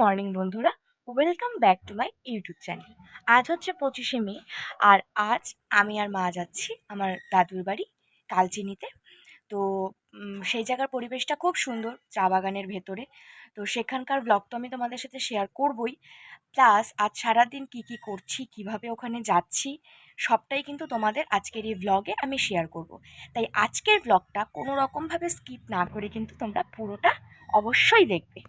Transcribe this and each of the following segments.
Morning বন্ধুরা। Welcome back to my YouTube channel আজ হচ্ছে পঁচিশে মে, আর আজ আমি আর মা যাচ্ছি আমার দাদুর বাড়ি, কালচিনিতে। তো সেই জায়গার পরিবেশটা খুব সুন্দর, চা বাগানের ভেতরে। তো সেখানকার ব্লগ তো আমি তোমাদের সাথে শেয়ার করবই। প্লাস আজ সারাদিন কি কি করছি, কীভাবে ওখানে যাচ্ছি, সবটাই কিন্তু তোমাদের আজকের এই ব্লগে আমি শেয়ার করব। তাই আজকের ব্লগটা কোনো রকমভাবে স্কিপ না করে কিন্তু তোমরা পুরোটা অবশ্যই দেখবে।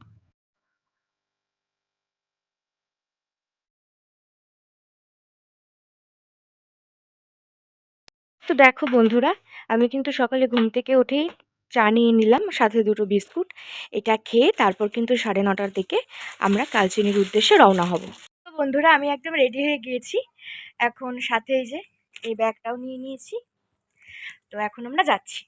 তো দেখো বন্ধুরা, আমি কিন্তু সকালে ঘুম থেকে উঠেই চা নিয়ে নিলাম, সাথে দুটো বিস্কুট, এটা খেয়ে তারপর কিন্তু সাড়ে নটার দিকে আমরা কালচিনির উদ্দেশ্যে রওনা হব। তো বন্ধুরা, আমি একদম রেডি হয়ে গিয়েছি। এখন সাথে এই যে, এই ব্যাগটাও নিয়ে নিয়েছি। তো এখন আমরা যাচ্ছি।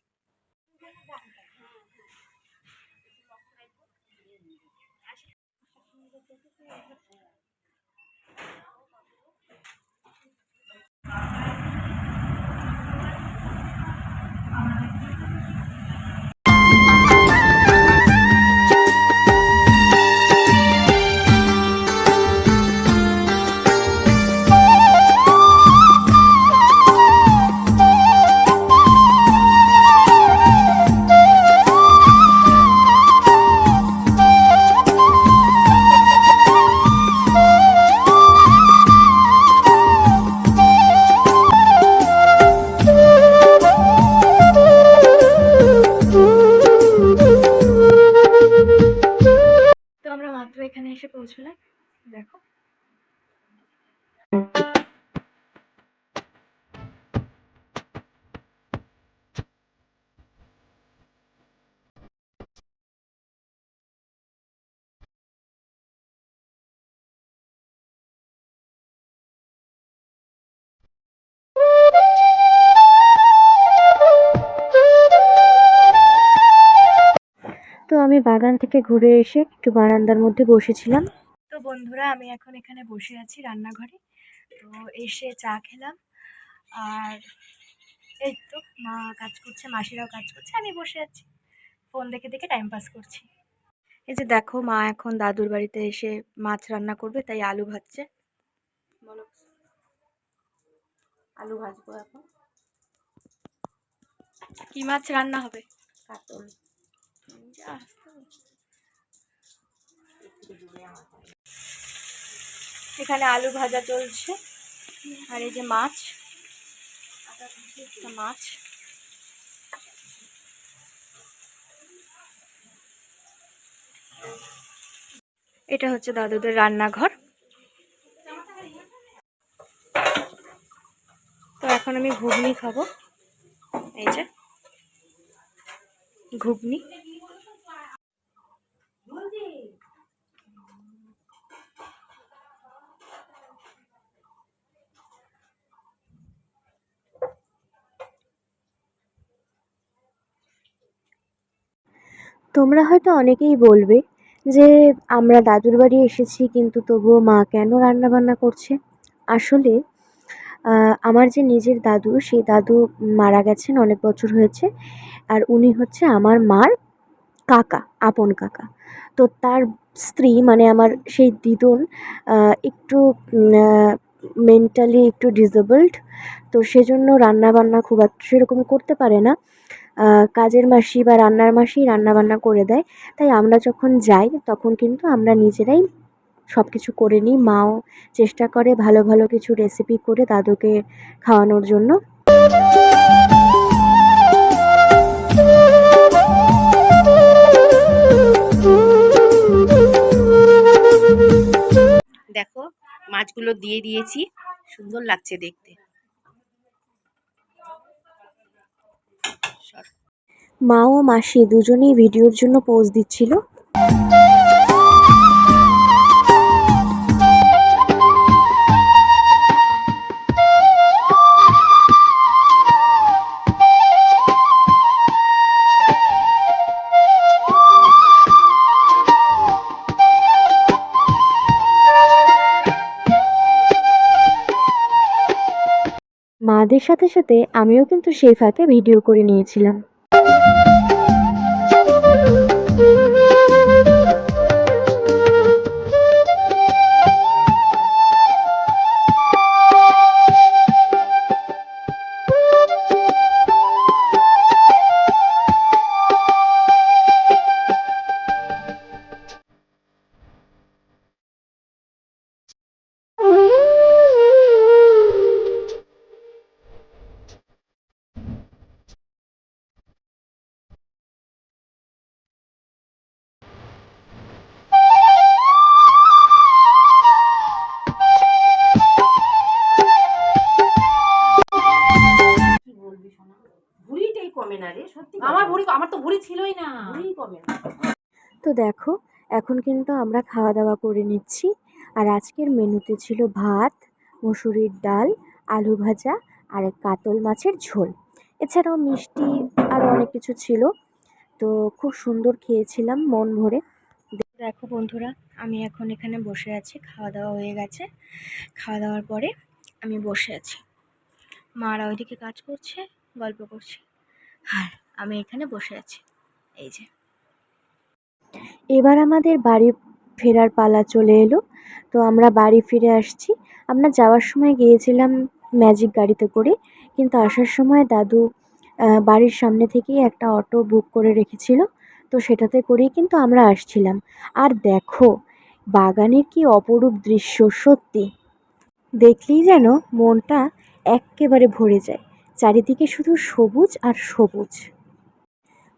বাগান থেকে ঘুরে এসে একটু বারান্দার মধ্যে বসেছিলাম। তো বন্ধুরা আমি এখন এখানে বসে আছি রান্নাঘরে। তো এসে চা খেলাম। আর এই তো মা কাজ করছে মাসিরাও কাজ করছে আমি বসে আছি। ফোন দেখে দেখে টাইম পাস করছি। এই যে দেখো মা এখন দাদুর বাড়িতে এসে মাছ রান্না করবে তাই আলু ভাজছে। বলো। আলু ভাজবো এখন। কি মাছ রান্না হবে? কাতল। এখানে আলু ভাজা চলছে। আর এই যে মাছ। মাছ। এটা হচ্ছে দাদুদের রান্নাঘর। তো এখন আমি ঘুগনি খাব। এই যে। ঘুগনি। তোমরা হয়তো অনেকেই বলবে যে, আমরা দাদুর বাড়ি এসেছি, কিন্তু তবুও মা কেন রান্না বান্না করছে? আসলে আমার যে নিজের দাদু, সেই দাদু মারা গেছেন অনেক বছর হয়েছে, আর উনি হচ্ছে আমার মার কাকা, আপন কাকা। তো তার স্ত্রী মানে আমার সেই দিদন একটু মেন্টালি একটু ডিসেবলড তো সেজন্য রান্না বান্না খুব একটা সেরকম করতে পারে না। কাজের মাসি বা রান্নার মাসি রান্না বান্না করে দেয়। তাই আমরা যখন যাই, তখন কিন্তু আমরা নিজেরাই সব কিছু করে নিই। মাও চেষ্টা করে ভালো ভালো কিছু রেসিপি করে দাদুকে খাওয়ানোর জন্য। দিয়ে দিয়েছি। সুন্দর লাগছে দেখতে। মা ও মাসি দুজনেই ভিডিওর জন্য পোজ দিচ্ছিল। মাদের সাথে সাথে আমিও কিন্তু সেই ফাঁকে ভিডিও করে নিয়েছিলাম। তো ছিলই না। ভুড়ি কবে তো দেখো এখন কিন্তু আমরা খাওয়া দাওয়া করে নিচ্ছি। আর আজকের মেনুতে ছিল ভাত মুসুরির ডাল আলু ভাজা আর কাতল মাছের ঝোল। এছাড়াও মিষ্টি আরও অনেক কিছু ছিল। তো খুব সুন্দর খেয়েছিলাম মন ভরে। দেখো বন্ধুরা আমি এখন এখানে বসে আছি। খাওয়া দাওয়া হয়ে গেছে। খাওয়া দাওয়ার পরে আমি বসে আছি। মারা ওইদিকে কাজ করছে গল্প করছে। আর আমি এখানে বসে আছি। এই যে। এবার আমাদের বাড়ি ফেরার পালা চলে এলো। তো আমরা বাড়ি ফিরে আসছি। আমরা যাওয়ার সময় গিয়েছিলাম ম্যাজিক গাড়িতে করে। কিন্তু আসার সময় দাদু বাড়ির সামনে থেকেই একটা অটো বুক করে রেখেছিল। তো সেটাতে করেই কিন্তু আমরা আসছিলাম। আর দেখো, বাগানের কি অপরূপ দৃশ্য, সত্যি। দেখলেই যেন মনটা এক্কেবারে ভরে যায়। চারিদিকে শুধু সবুজ আর সবুজ।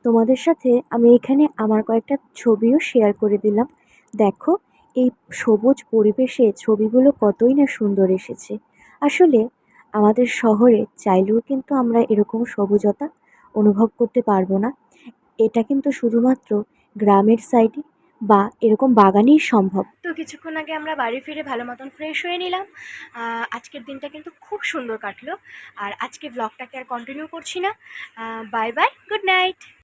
তোমাদের সাথে আমি এখানে আমার কয়েকটা ছবিও শেয়ার করে দিলাম। দেখো, এই সবুজ পরিবেশে ছবিগুলো কতই না সুন্দর এসেছে। আসলে আমাদের শহরে চাইলেও কিন্তু আমরা এরকম সবুজতা অনুভব করতে পারব না। এটা কিন্তু শুধুমাত্র গ্রামের সাইডে বা এরকম বাগানেই সম্ভব। তো কিছুক্ষণ আগে আমরা বাড়ি ফিরে ভালো মতন ফ্রেশ হয়ে নিলাম। আজকের দিনটা কিন্তু খুব সুন্দর কাটলো। আর আজকে ব্লগটাকে আর কন্টিনিউ করছি না। Bye bye good night